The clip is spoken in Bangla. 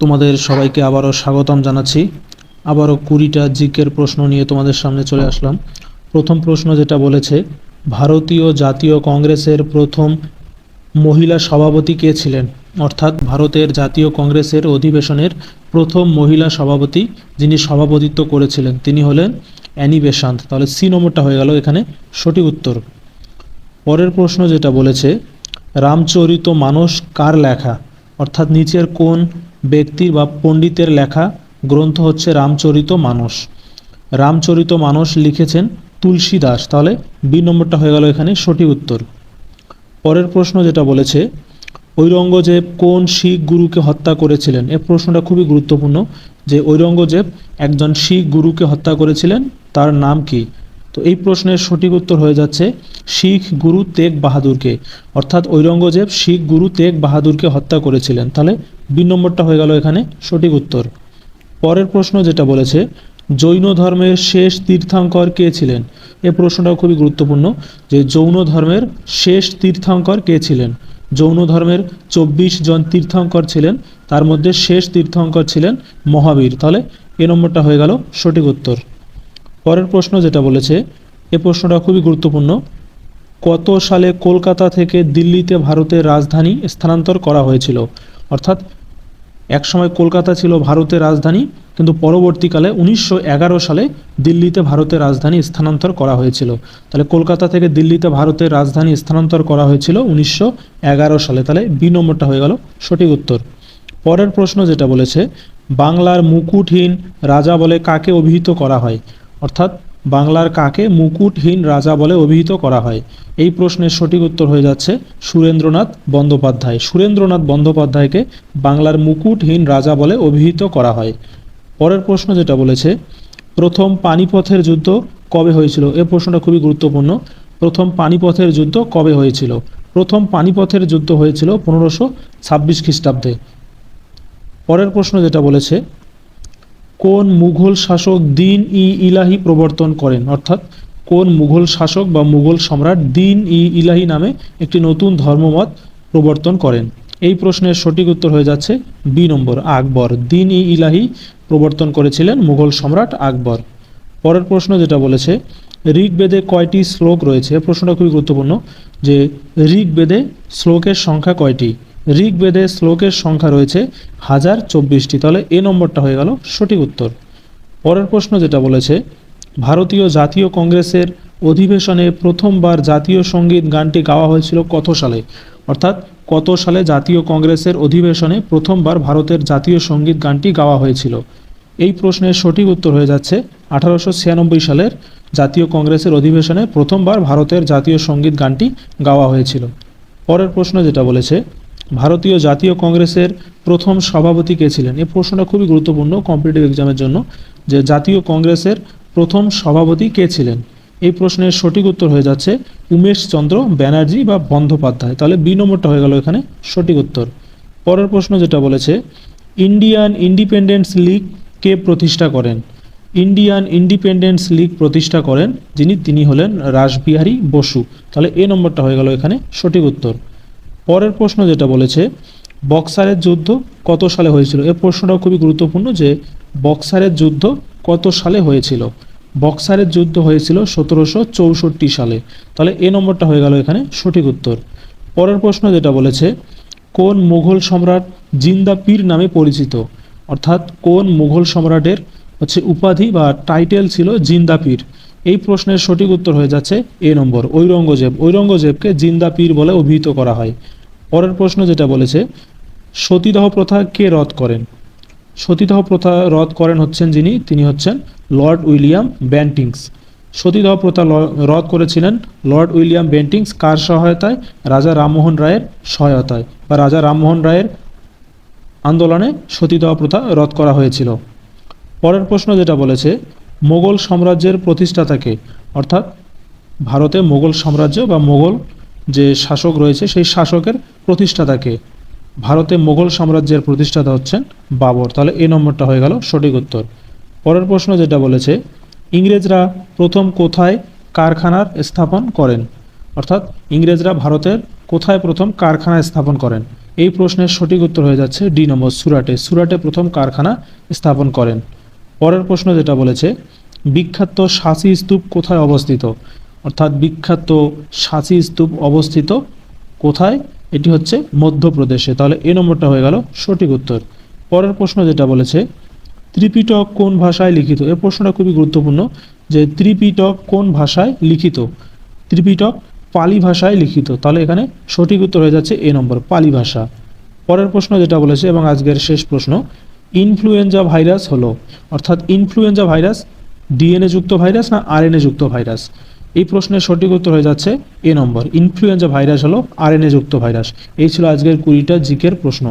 তোমাদের সবাইকে আবারও স্বাগতম জানাচ্ছি। আবারও কুড়িটা জিকের প্রশ্ন নিয়ে তোমাদের সামনে চলে আসলাম। প্রথম প্রশ্ন যেটা বলেছে, ভারতীয় জাতীয় কংগ্রেসের প্রথম মহিলা সভাপতি কে ছিলেন? অর্থাৎ ভারতের জাতীয় কংগ্রেসের অধিবেশনের প্রথম মহিলা সভাপতি যিনি সভাপতিত্ব করেছিলেন, তিনি হলেন অ্যানি বেশান্ত। তাহলে সি নম্বরটা হয়ে গেল এখানে সঠিক উত্তর। পরের প্রশ্ন যেটা বলেছে, রামচরিত মানস কার লেখা? অর্থাৎ নিচের কোন ব্যক্তির বা পণ্ডিতের লেখা গ্রন্থ হচ্ছে রামচরিত মানস। রামচরিত মানস লিখেছেন তুলসী দাস তাহলে বি নম্বরটা হয়ে গেল এখানে সঠিক উত্তর। পরের প্রশ্ন যেটা বলেছে, ঔরঙ্গজেব কোন শিখ গুরুকে হত্যা করেছিলেন? এ প্রশ্নটা খুবই গুরুত্বপূর্ণ যে ঔরঙ্গজেব একজন শিখ গুরুকে হত্যা করেছিলেন, তার নাম কি? তো এই প্রশ্নের সঠিক উত্তর হয়ে যাচ্ছে শিখ গুরু তেগ বাহাদুরকে। অর্থাৎ ঔরঙ্গজেব শিখ গুরু তেগ বাহাদুরকে হত্যা করেছিলেন। তাহলে দুই নম্বরটা হয়ে গেল এখানে সঠিক উত্তর। পরের প্রশ্ন যেটা বলেছে, জৈন ধর্মের শেষ তীর্থঙ্কর কে ছিলেন? এ প্রশ্নটাও খুবই গুরুত্বপূর্ণ যে জৈন ধর্মের শেষ তীর্থঙ্কর কে ছিলেন? জৈন ধর্মের চব্বিশ জন তীর্থঙ্কর ছিলেন, তার মধ্যে শেষ তীর্থঙ্কর ছিলেন মহাবীর। তাহলে এ নম্বরটা হয়ে গেল সঠিক উত্তর। পরের প্রশ্ন যেটা বলেছে, এ প্রশ্নটা খুবই গুরুত্বপূর্ণ। কত সালে কলকাতা থেকে দিল্লিতে ভারতের রাজধানী স্থানান্তর করা হয়েছিল? অর্থাৎ একসময় কলকাতা ছিল ভারতের রাজধানী, কিন্তু পরবর্তীকালে উনিশশো এগারো সালে দিল্লিতে ভারতের রাজধানী স্থানান্তর করা হয়েছিল। তাহলে কলকাতা থেকে দিল্লিতে ভারতের রাজধানী স্থানান্তর করা হয়েছিল উনিশশো এগারো সালে। তাহলে বি নম্বরটা হয়ে গেল সঠিক উত্তর। পরের প্রশ্ন যেটা বলেছে, বাংলার মুকুটহীন রাজা বলে কাকে অভিহিত করা হয়? অর্থাৎ বাংলার কাকে মুকুটহীন রাজা বলে অভিহিত করা হয়। এই প্রশ্নের সঠিক উত্তর হয়ে যাচ্ছে সুরেন্দ্রনাথ বন্দ্যোপাধ্যায়। সুরেন্দ্রনাথ বন্দ্যোপাধ্যায়কে বাংলার মুকুটহীন রাজা বলে অভিহিত করা হয়। পরের প্রশ্ন যেটা বলেছে, প্রথম পানিপথের যুদ্ধ কবে হয়েছিল? এ প্রশ্নটা খুবই গুরুত্বপূর্ণ। প্রথম পানিপথের যুদ্ধ কবে হয়েছিল? প্রথম পানিপথের যুদ্ধ হয়েছিল পনেরোশো ছাব্বিশ খ্রিস্টাব্দে। পরের প্রশ্ন যেটা বলেছে কোন মুঘল শাসক দিন ই ইলাহি প্রবর্তন করেন? অর্থাৎ কোন মুঘল শাসক বা মুঘল সম্রাট দিন ই ইলাহি নামে একটি নতুন ধর্মমত প্রবর্তন করেন? এই প্রশ্নের সঠিক উত্তর হয়ে যাচ্ছে বি নম্বর, আকবর। দিন ই ইলাহি প্রবর্তন করেছিলেন মুঘল সম্রাট আকবর। পরের প্রশ্ন যেটা বলেছে, ঋগ্বেদে কয়টি শ্লোক রয়েছে? প্রশ্নটা খুবই গুরুত্বপূর্ণ যে ঋগ্বেদে শ্লোকের সংখ্যা কয়টি? ঋগ্বেদে শ্লোকের সংখ্যা রয়েছে হাজার চব্বিশটি। তাহলে এ নম্বরটা হয়ে গেল সঠিক উত্তর। পরের প্রশ্ন যেটা বলেছে, ভারতীয় জাতীয় কংগ্রেসের অধিবেশনে প্রথমবার জাতীয় সংগীত গানটি গাওয়া হয়েছিল কত সালে? অর্থাৎ কত সালে জাতীয় কংগ্রেসের অধিবেশনে প্রথমবার ভারতের জাতীয় সংগীত গানটি গাওয়া হয়েছিল? এই প্রশ্নের সঠিক উত্তর হয়ে যাচ্ছে আঠারোশো ছিয়ানব্বই সালের জাতীয় কংগ্রেসের অধিবেশনে প্রথমবার ভারতের জাতীয় সংগীত গানটি গাওয়া হয়েছিল। পরের প্রশ্ন যেটা বলেছে ভারতীয় জাতীয় কংগ্রেসের প্রথম সভাপতি কে ছিলেন? এই প্রশ্নটা খুবই গুরুত্বপূর্ণ কম্পিটিটিভ এক্সামের জন্য, যে জাতীয় কংগ্রেসের প্রথম সভাপতি কে ছিলেন? এই প্রশ্নের সঠিক উত্তর হয়ে যাচ্ছে উমেশ চন্দ্র ব্যানার্জি বা বন্দ্যোপাধ্যায়। তাহলে বি নম্বরটা হয়ে গেল এখানে, সঠিক উত্তর। পরের প্রশ্ন যেটা বলেছে, ইন্ডিয়ান ইন্ডিপেন্ডেন্স লীগ কে প্রতিষ্ঠা করেন? ইন্ডিয়ান ইন্ডিপেন্ডেন্স লীগ প্রতিষ্ঠা করেন যিনি, তিনি হলেন রাসবিহারী বসু। তাহলে এ নম্বরটা হয়ে গেল এখানে, সঠিক উত্তর। পরের প্রশ্ন যেটা বলেছে, বক্সারের যুদ্ধ কত সালে হয়েছিল? এ প্রশ্নটাও খুবই গুরুত্বপূর্ণ যে বক্সারের যুদ্ধ কত সালে হয়েছিল? বক্সারের যুদ্ধ হয়েছিল সতেরোশো চৌষট্টি সালে। তাহলে এ নম্বরটা হয়ে গেল এখানে, সঠিক উত্তর। পরের প্রশ্ন যেটা বলেছে, কোন মুঘল সম্রাট জিন্দা পীর নামে পরিচিত? অর্থাৎ কোন মুঘল সম্রাটের হচ্ছে উপাধি বা টাইটেল ছিল জিন্দা পীর? এই প্রশ্নের সঠিক উত্তর হয়ে যাচ্ছে এ নম্বর, ঔরঙ্গজেব। ঔরঙ্গজেবকে জিন্দা পীর বলে অভিহিত করা হয়। পরের প্রশ্ন যেটা বলেছে, সতীদাহ প্রথা কে রদ করেন? সতীদাহ প্রথা রদ করেন হচ্ছেন যিনি, তিনি হচ্ছেন লর্ড উইলিয়াম ব্যান্টিংস সতীদাহ প্রথা রদ করেছিলেন লর্ড উইলিয়াম বেন্টিংস কার সহায়তায়? রাজা রামমোহন রায়ের সহায়তায় বা রাজা রামমোহন রায়ের আন্দোলনে সতীদাহ প্রথা রদ করা হয়েছিল। পরের প্রশ্ন যেটা বলেছে মোগল সাম্রাজ্যের প্রতিষ্ঠাতাকে, অর্থাৎ ভারতে মোগল সাম্রাজ্য বা মোগল যে শাসক রয়েছে, সেই শাসকের প্রতিষ্ঠাতাকে ভারতে মোগল সাম্রাজ্যের প্রতিষ্ঠাতা হচ্ছেন বাবর। তাহলে এই নম্বরটা হয়ে গেল সঠিক উত্তর। পরের প্রশ্ন যেটা বলেছে, ইংরেজরা প্রথম কোথায় কারখানার স্থাপন করেন? অর্থাৎ ইংরেজরা ভারতের কোথায় প্রথম কারখানা স্থাপন করেন? এই প্রশ্নের সঠিক উত্তর হয়ে যাচ্ছে ডি নম্বর সুরাটে। সুরাটে প্রথম কারখানা স্থাপন করেন। পরের প্রশ্ন যেটা বলেছে, বিখ্যাত সাঁচি স্তূপ কোথায় অবস্থিত? অর্থাৎ বিখ্যাত সাঁচি স্তূপ অবস্থিত কোথায়? এটি হচ্ছে মধ্যপ্রদেশে। তাহলে এই নম্বরটা হয়ে গেল সঠিক উত্তর। পরের প্রশ্ন যেটা বলেছে, ত্রিপিটক কোন ভাষায় লিখিত? এ প্রশ্নটা খুবই গুরুত্বপূর্ণ যে ত্রিপিটক কোন ভাষায় লিখিত? ত্রিপিটক পালি ভাষায় লিখিত। তাহলে এখানে সঠিক উত্তর হয়ে যাচ্ছে এ নম্বর, পালি ভাষা। পরের প্রশ্ন যেটা বলেছে এবং আজকের শেষ প্রশ্ন ইনফ্লুয়েঞ্জা ভাইরাস হলো, অর্থাৎ ইনফ্লুয়েঞ্জা ভাইরাস ডিএনএ যুক্ত ভাইরাস না আরএনএ যুক্ত ভাইরাস এই প্রশ্নের সঠিক উত্তর হয়ে যাচ্ছে এ নম্বর। ইনফ্লুয়েঞ্জা ভাইরাস হলো আরএনএ যুক্ত ভাইরাস এই ছিল আজকের কুড়িটা জিকের প্রশ্ন।